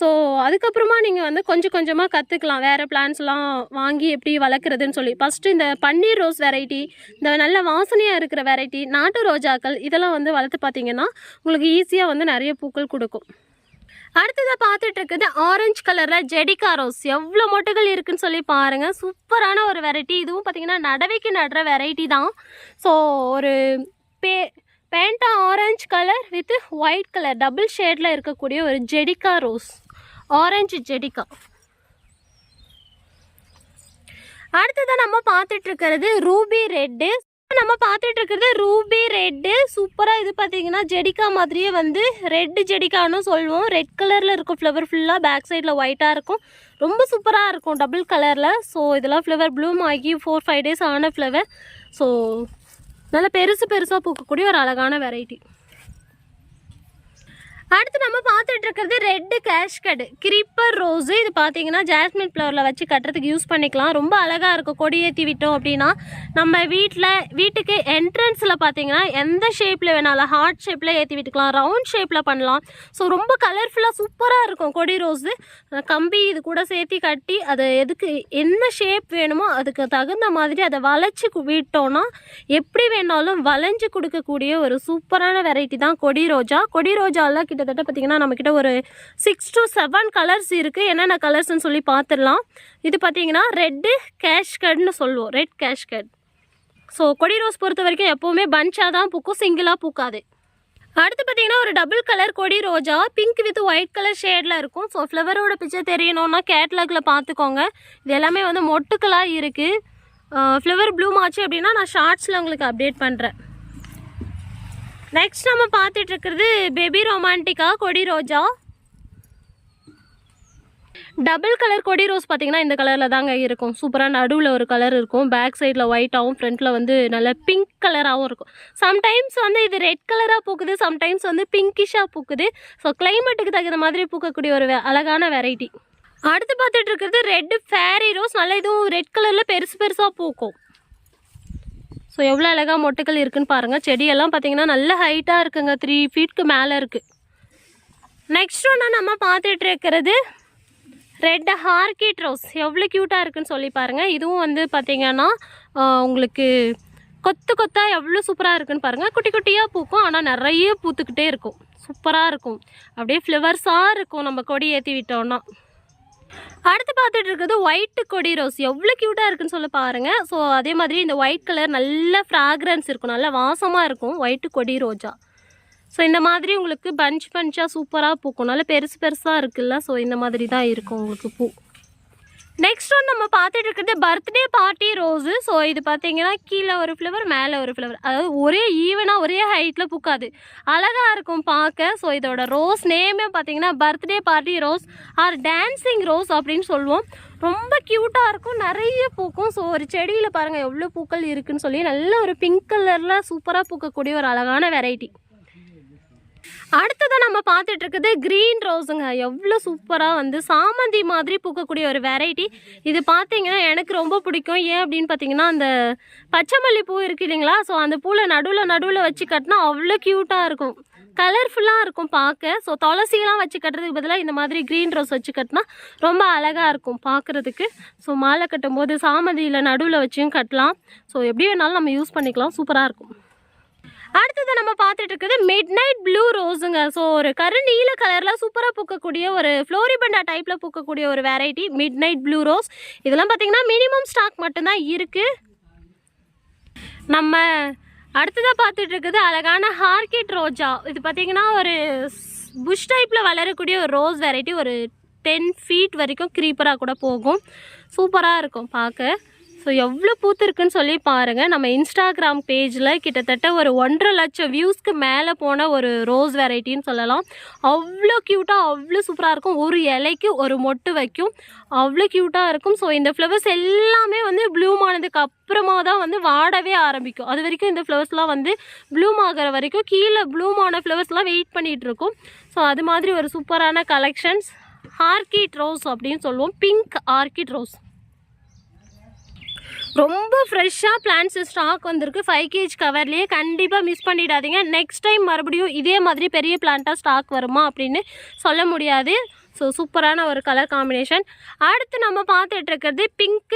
ஸோ அதுக்கப்புறமா நீங்கள் வந்து கொஞ்சம் கொஞ்சமாக கற்றுக்கலாம் வேறு பிளான்ஸ்லாம் வாங்கி எப்படி வளர்க்குறதுன்னு சொல்லி. ஃபஸ்ட்டு இந்த பன்னீர் ரோஸ் வெரைட்டி இந்த நல்ல வாசனையாக இருக்கிற வெரைட்டி நாட்டு ரோஜாக்கள் இதெல்லாம் வந்து வளர்த்து பார்த்தீங்கன்னா உங்களுக்கு ஈஸியாக வந்து நிறைய பூக்கள் கொடுக்கும். அடுத்ததாக பார்த்துட்டு இருக்குது ஆரஞ்சு கலரில் ஜெடிகா ரோஸ் எவ்வளோ மொட்டுகள் இருக்குன்னு சொல்லி பாருங்கள் சூப்பரான ஒரு வெரைட்டி இதுவும் பார்த்தீங்கன்னா நடவைக்கு நடுற வெரைட்டி தான். ஸோ ஒரு பே Fanta orange colour with white colour double ஷேடில் இருக்கக்கூடிய ஒரு ஜெடிகா ரோஸ் ஆரஞ்சு ஜெடிகா அடுத்ததாக நம்ம பார்த்துட்டு இருக்கிறது ரூபி ரெட்டு நம்ம பார்த்துட்டு இருக்கிறது ரூபி ரெட்டு. சூப்பராக இது பார்த்தீங்கன்னா ஜெடிக்கா மாதிரியே வந்து ரெட் ஜெடிக்கான்னு சொல்லுவோம். ரெட் கலரில் இருக்கும் ஃப்ளவர் ஃபுல்லாக பேக் சைடில் ஒயிட்டாக இருக்கும். ரொம்ப சூப்பராக இருக்கும் டபுள் கலரில் ஸோ இதெல்லாம் ஃப்ளவர் ப்ளூம் ஆகி ஃபோர் ஃபைவ் டேஸ் ஆன ஃப்ளவர் ஸோ நல்ல பெருசு பெருசாக பூக்கக்கூடிய ஒரு அழகான வெரைட்டி அடுத்து நம்ம பார்த்துட்டு இருக்கிறது ரெட்டு கேஷ்கட் கிரீப்பர் ரோஸு இது பார்த்தீங்கன்னா ஜாஸ்மின் ஃப்ளவரில் வச்சு கட்டுறதுக்கு யூஸ் பண்ணிக்கலாம். ரொம்ப அழகாக இருக்கும். கொடி ஏற்றி விட்டோம் அப்படின்னா நம்ம வீட்டில் வீட்டுக்கு என்ட்ரன்ஸில் பார்த்தீங்கன்னா எந்த ஷேப்பில் வேணாலும் ஹார்ட் ஷேப்பில் ஏற்றி விட்டுக்கலாம். ரவுண்ட் ஷேப்பில் பண்ணலாம். ஸோ ரொம்ப கலர்ஃபுல்லாக சூப்பராக இருக்கும் கொடி ரோஸு கம்பி இது கூட சேர்த்து கட்டி அதை எதுக்கு என்ன ஷேப் வேணுமோ அதுக்கு தகுந்த மாதிரி அதை வளைச்சி விட்டோம்னா எப்படி வேணாலும் வளைஞ்சு கொடுக்கக்கூடிய ஒரு சூப்பரான வெரைட்டி தான் கொடி ரோஜா. கொடி ரோஜாலாம் கிட்டத்தட்ட பார்த்திங்கன்னா நம்மக்கிட்ட ஒரு சிக்ஸ் டு செவன் கலர்ஸ் இருக்குது என்னென்ன கலர்ஸ்னு சொல்லி பார்த்துடலாம் இது பார்த்தீங்கன்னா ரெட்டு கேஷ்கட்னு சொல்லுவோம். ரெட் கேஷ்கட் ஸோ கொடி ரோஸ் பொறுத்த வரைக்கும் எப்போவுமே பஞ்சாக தான் பூக்கும் சிங்கிளாக பூக்காது. அடுத்து பார்த்தீங்கன்னா ஒரு டபுள் கலர் கொடி ரோஜா. பிங்க் வித் ஒயிட் கலர் ஷேடில் இருக்கும். ஸோ ஃப்ளவரோட பிக்சர் தெரியணும்னா கேட்லாகில் பார்த்துக்கோங்க இது எல்லாமே வந்து மொட்டுக்களாக இருக்குது ஃப்ளவர் ப்ளூம் ஆச்சு அப்படின்னா நான் ஷார்ட்ஸில் உங்களுக்கு அப்டேட் பண்ணுறேன் நெக்ஸ்ட் நம்ம பார்த்துட்டு இருக்கிறது பேபி ரொமான்டிக்கா கொடி ரோஜா? டபுள் கலர் கொடி ரோஸ் பார்த்தீங்கன்னா இந்த கலரில் தாங்க இருக்கும். சூப்பராக நடுவில் ஒரு கலர் இருக்கும். பேக் சைடில் ஒயிட்டாகவும் ஃப்ரண்ட்டில் வந்து நல்ல பிங்க் கலராகவும் இருக்கும். சம்டைம்ஸ் வந்து இது ரெட் கலராக பூக்குது சம்டைம்ஸ் வந்து பிங்கிஷாக பூக்குது. ஸோ கிளைமேட்டுக்கு தகுந்த மாதிரி பூக்கக்கூடிய ஒரு அழகான வெரைட்டி அடுத்து பார்த்துட்டு இருக்கிறது ரெட் ஃபேரி ரோஸ் நல்ல இதுவும் ரெட் கலரில் பெருசு பெருசாக பூக்கும். ஸோ எவ்வளோ அழகாக மொட்டுக்கள் இருக்குதுன்னு பாருங்கள் செடியெல்லாம் பார்த்தீங்கன்னா நல்ல ஹைட்டாக இருக்குங்க. த்ரீ ஃபீட்க்கு மேலே இருக்குது நெக்ஸ்ட் ஒன்று நம்ம பார்த்துட்டு இருக்கிறது ரெட் ஹார்கிட் ரோஸ் எவ்வளோ க்யூட்டாக இருக்குன்னு சொல்லி பாருங்கள் இதுவும் வந்து பார்த்திங்கன்னா உங்களுக்கு கொத்து கொத்தாக எவ்வளோ சூப்பராக இருக்குன்னு பாருங்கள் குட்டி குட்டியாக பூக்கும். ஆனால் நிறைய பூத்துக்கிட்டே இருக்கும். சூப்பராக இருக்கும். அப்படியே ஃப்ளவர்ஸாக இருக்கும். நம்ம கொடி ஏற்றி விட்டோன்னா அடுத்து பார்த்துட்டு இருக்கிறது ஒயிட் கொடி ரோஸ் எவ்வளோ க்யூட்டாக இருக்குன்னு சொல்ல பாருங்கள் ஸோ அதே மாதிரி இந்த ஒயிட் கலர் நல்ல ஃப்ராக்ரன்ஸ் இருக்கும். நல்ல வாசமாக இருக்கும் ஒயிட் கொடி ரோஜா. ஸோ இந்த மாதிரி உங்களுக்கு பஞ்ச் பஞ்சாக சூப்பராக பூக்கும். நல்ல பெருசு பெருசாக இருக்குல்ல. ஸோ இந்த மாதிரி தான் இருக்கும் உங்களுக்கு பூ. நெக்ஸ்ட் ஒன் நம்ம பார்த்துட்டு இருக்கிறது பர்த்டே பார்ட்டி ரோஸு ஸோ இது பார்த்தீங்கன்னா கீழே ஒரு ஃப்ளவர் மேலே ஒரு ஃப்ளவர் அதாவது ஒரே ஈவனாக ஒரே ஹைட்டில் பூக்காது. அழகாக இருக்கும் பார்க்க. ஸோ இதோட ரோஸ் நேமே பார்த்தீங்கன்னா birthday party rose or dancing rose அப்படின்னு சொல்லுவோம். ரொம்ப க்யூட்டாக இருக்கும். நிறைய பூக்கும். ஸோ ஒரு செடியில் பாருங்கள் எவ்வளோ பூக்கள் இருக்குதுன்னு சொல்லி நல்ல ஒரு பிங்க் கலரில் சூப்பராக பூக்கக்கூடிய ஒரு அழகான வெரைட்டி அடுத்ததான் நம்ம பார்த்துட்டு இருக்குது க்ரீன் ரோஸுங்க எவ்வளோ சூப்பராக வந்து சாமந்தி மாதிரி பூக்கக்கூடிய ஒரு வெரைட்டி இது பார்த்தீங்கன்னா எனக்கு ரொம்ப பிடிக்கும். ஏன் அப்படின்னு பார்த்தீங்கன்னா அந்த பச்சை மல்லி பூ இருக்கு இல்லைங்களா? ஸோ அந்த பூவில் நடுவில் நடுவில் வச்சு கட்டினா அவ்வளோ க்யூட்டாக இருக்கும். கலர்ஃபுல்லாக இருக்கும் பார்க்க. ஸோ துளசிலாம் வச்சு கட்டுறதுக்கு பதிலாக இந்த மாதிரி க்ரீன் ரோஸ் வச்சு கட்டினா ரொம்ப அழகாக இருக்கும் பார்க்குறதுக்கு. ஸோ மாலை கட்டும்போது சாமந்தியில் நடுவில் வச்சும் கட்டலாம். ஸோ எப்படி வேணாலும் நம்ம யூஸ் பண்ணிக்கலாம். சூப்பராக இருக்கும். அடுத்தது நம்ம பார்த்துட்டு இருக்குது மிட் நைட் ப்ளூ ரோஸுங்க ஸோ ஒரு கரு நீல கலரில் சூப்பராக பூக்கக்கூடிய ஒரு ஃப்ளோரிபண்டா டைப்பில் பூக்கக்கூடிய ஒரு variety midnight blue rose இதெல்லாம் பார்த்தீங்கன்னா மினிமம் ஸ்டாக் மட்டும்தான் இருக்குது நம்ம அடுத்ததாக பார்த்துட்டு இருக்குது அழகான ஹார்கிட் ரோஜா இது பார்த்தீங்கன்னா ஒரு புஷ் டைப்பில் வளரக்கூடிய ஒரு ரோஸ் வெரைட்டி ஒரு டென் ஃபீட் வரைக்கும் க்ரீப்பராக கூட போகும். சூப்பராக இருக்கும் பார்க்க. ஸோ எவ்வளோ பூத்துருக்குன்னு சொல்லி பாருங்கள் நம்ம இன்ஸ்டாகிராம் பேஜில் கிட்டத்தட்ட ஒரு ஒன்றரை லட்சம் வியூஸ்க்கு மேலே போன ஒரு ரோஸ் வெரைட்டின்னு சொல்லலாம். அவ்வளோ க்யூட்டாக அவ்வளோ சூப்பராக இருக்கும். ஒரு இலைக்கு ஒரு மொட்டு வைக்கும். அவ்வளோ க்யூட்டாக இருக்கும். ஸோ இந்த ஃப்ளவர்ஸ் எல்லாமே வந்து ப்ளூம் ஆனதுக்கு அப்புறமா தான் வந்து வாடவே ஆரம்பிக்கும். அது வரைக்கும் இந்த ஃப்ளவர்ஸ்லாம் வந்து ப்ளூம் ஆகிற வரைக்கும் கீழே ப்ளூம் ஆன ஃப்ளவர்ஸ்லாம் வெயிட் பண்ணிகிட்டு இருக்கும். ஸோ அது மாதிரி ஒரு சூப்பரான கலெக்ஷன்ஸ் ஆர்கிட் ரோஸ் அப்படின்னு சொல்லுவோம். பிங்க் ஆர்கிட் ரோஸ் ரொம்ப ஃப்ரெஷ்ஷாக பிளான்ஸ் ஸ்டாக் வந்திருக்கு. ஃபைவ் கேஜ் கவர்லேயே கண்டிப்பாக மிஸ் பண்ணிடாதீங்க. நெக்ஸ்ட் டைம் மறுபடியும் இதே மாதிரி பெரிய பிளான்ட்டாக ஸ்டாக் வருமா அப்படின்னு சொல்ல முடியாது. ஸோ சூப்பரான ஒரு கலர் காம்பினேஷன் அடுத்து நம்ம பார்த்துட்டு இருக்கிறது பிங்க்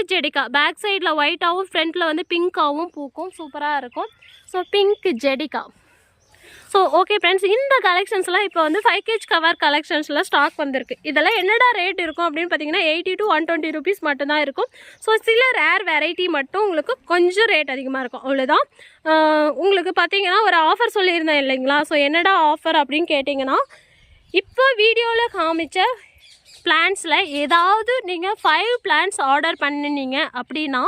பேக் சைடில் ஒயிட்டாகவும் ஃப்ரண்ட்டில் வந்து பிங்க்காகவும் பூக்கும். சூப்பராக இருக்கும். ஸோ பிங்க் ஜெடிக்கா ஸோ ஓகே ஃப்ரெண்ட்ஸ் இந்த கலெக்ஷன்ஸ்லாம் இப்போ வந்து ஃபைவ் கேஜ் கவர் கலெக்ஷன்ஸில் ஸ்டாக் வந்திருக்கு. இதெல்லாம் என்னடா ரேட் இருக்கும் அப்படின்னு பார்த்தீங்கன்னா eighty to one twenty rupees மட்டும்தான் இருக்கும். ஸோ சில ரேர் வெரைட்டி மட்டும் உங்களுக்கு கொஞ்சம் ரேட் அதிகமாக இருக்கும். அவ்வளோதான் உங்களுக்கு பார்த்தீங்கன்னா ஒரு ஆஃபர் சொல்லியிருந்தேன் இல்லைங்களா? ஸோ என்னடா ஆஃபர் அப்படின்னு கேட்டிங்கன்னா இப்போ வீடியோவில் காமிச்ச பிளான்ஸில் ஏதாவது நீங்கள் ஃபைவ் பிளான்ஸ் ஆர்டர் பண்ணினீங்க அப்படின்னா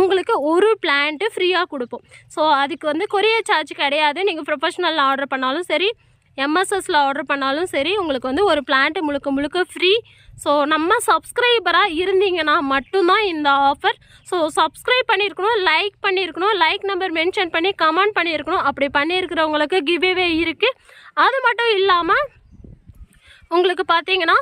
உங்களுக்கு ஒரு பிளான்ட்டு ஃப்ரீயாக கொடுப்போம். ஸோ அதுக்கு வந்து கொரியர் சார்ஜ் கிடையாது. நீங்கள் ப்ரொஃபஷ்னலில் ஆர்டர் பண்ணாலும் சரி எம்எஸ்எஸில் ஆர்டர் பண்ணாலும் சரி உங்களுக்கு வந்து ஒரு பிளான்ட்டு முழுக்க முழுக்க ஃப்ரீ ஸோ நம்ம சப்ஸ்கிரைபராக இருந்தீங்கன்னா மட்டும்தான் இந்த ஆஃபர் ஸோ சப்ஸ்கிரைப் பண்ணியிருக்கணும் லைக் பண்ணியிருக்கணும் லைக் நம்பர் மென்ஷன் பண்ணி கமெண்ட் பண்ணியிருக்கணும். அப்படி பண்ணியிருக்கிறவங்களுக்கு கிவ்வே இருக்குது அது மட்டும் இல்லாமல் உங்களுக்கு பார்த்தீங்கன்னா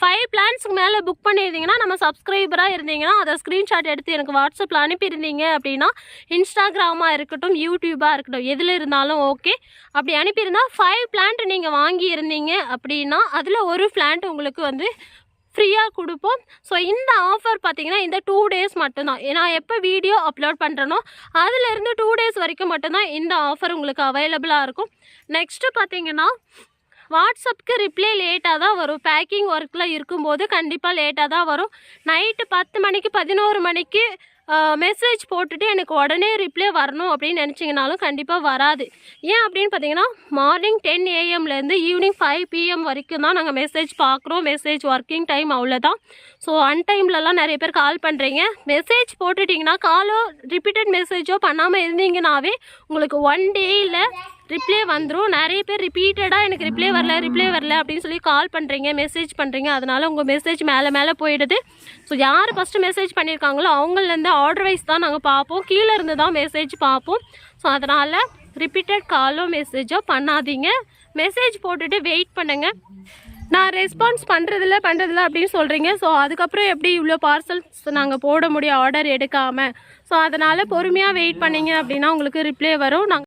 ஃபைவ் பிளான்ஸ்க்கு மேலே புக் பண்ணியிருந்தீங்கன்னா நம்ம சப்ஸ்கிரைபராக இருந்தீங்கன்னா அதை ஸ்க்ரீன்ஷாட் எடுத்து எனக்கு வாட்ஸ்அப்பில் அனுப்பியிருந்தீங்க அப்படின்னா இன்ஸ்டாகிராமாக இருக்கட்டும் யூடியூபாக இருக்கட்டும் எதில் இருந்தாலும் ஓகே அப்படி அனுப்பியிருந்தால் ஃபைவ் பிளான்ட் நீங்கள் வாங்கியிருந்தீங்க அப்படின்னா அதில் ஒரு பிளான்ட் உங்களுக்கு வந்து ஃப்ரீயாக கொடுப்போம். ஸோ இந்த ஆஃபர் பார்த்தீங்கன்னா இந்த டூ டேஸ் மட்டும்தான். நான் எப்போ வீடியோ அப்லோட் பண்ணுறனோ அதுலேருந்து டூ டேஸ் வரைக்கும் மட்டும்தான் இந்த ஆஃபர் உங்களுக்கு அவைலபிளாக இருக்கும். நெக்ஸ்ட்டு பார்த்திங்கன்னா வாட்ஸ்அப்க்கு ரிப்ளை லேட்டாக தான் வரும். பேக்கிங் ஒர்க்கில் இருக்கும்போது கண்டிப்பாக லேட்டாக தான் வரும். நைட்டு பத்து மணிக்கு பதினோரு மணிக்கு மெசேஜ் போட்டுட்டு எனக்கு உடனே ரிப்ளை வரணும் அப்படின்னு நினச்சிங்கனாலும் கண்டிப்பாக வராது. ஏன் அப்படின்னு பார்த்தீங்கன்னா மார்னிங் டென் ஏஎம்லேருந்து ஈவினிங் ஃபைவ் பிஎம் வரைக்கும் தான் நாங்கள் மெசேஜ் பார்க்குறோம் மெசேஜ் ஒர்க்கிங் டைம் அவ்வளோதான் ஸோ அன் டைம்லலாம் நிறைய பேர் கால் பண்ணுறீங்க மெசேஜ் போட்டுட்டிங்கன்னா காலோ ரிப்பீட்டட் மெசேஜோ பண்ணாமல் இருந்தீங்கனாவே உங்களுக்கு ஒன் டேயில் ரிப்ளே வந்துடும் நிறைய பேர் ரிப்பீட்டடாக எனக்கு ரிப்ளே வரல ரிப்ளே வரல அப்படின்னு சொல்லி கால் பண்ணுறீங்க மெசேஜ் பண்ணுறீங்க அதனால் உங்கள் மெசேஜ் மேலே மேலே போயிடுது. ஸோ யார் ஃபஸ்ட்டு மெசேஜ் பண்ணியிருக்காங்களோ அவங்களேருந்து ஆர்டர் வைஸ் தான் நாங்கள் பார்ப்போம். கீழே இருந்து தான் மெசேஜ் பார்ப்போம். ஸோ அதனால் ரிப்பீட்டட் காலோ மெசேஜோ பண்ணாதீங்க. மெசேஜ் போட்டுட்டு வெயிட் பண்ணுங்கள் நான் ரெஸ்பான்ஸ் பண்ணுறதில்ல பண்ணுறதில்ல அப்படின்னு சொல்கிறீங்க ஸோ அதுக்கப்புறம் எப்படி இவ்வளோ பார்சல்ஸ் நாங்கள் போட முடியும் ஆர்டர் எடுக்காமல் ஸோ அதனால் பொறுமையாக வெயிட் பண்ணீங்க அப்படின்னா உங்களுக்கு ரிப்ளை வரும். நாங்கள்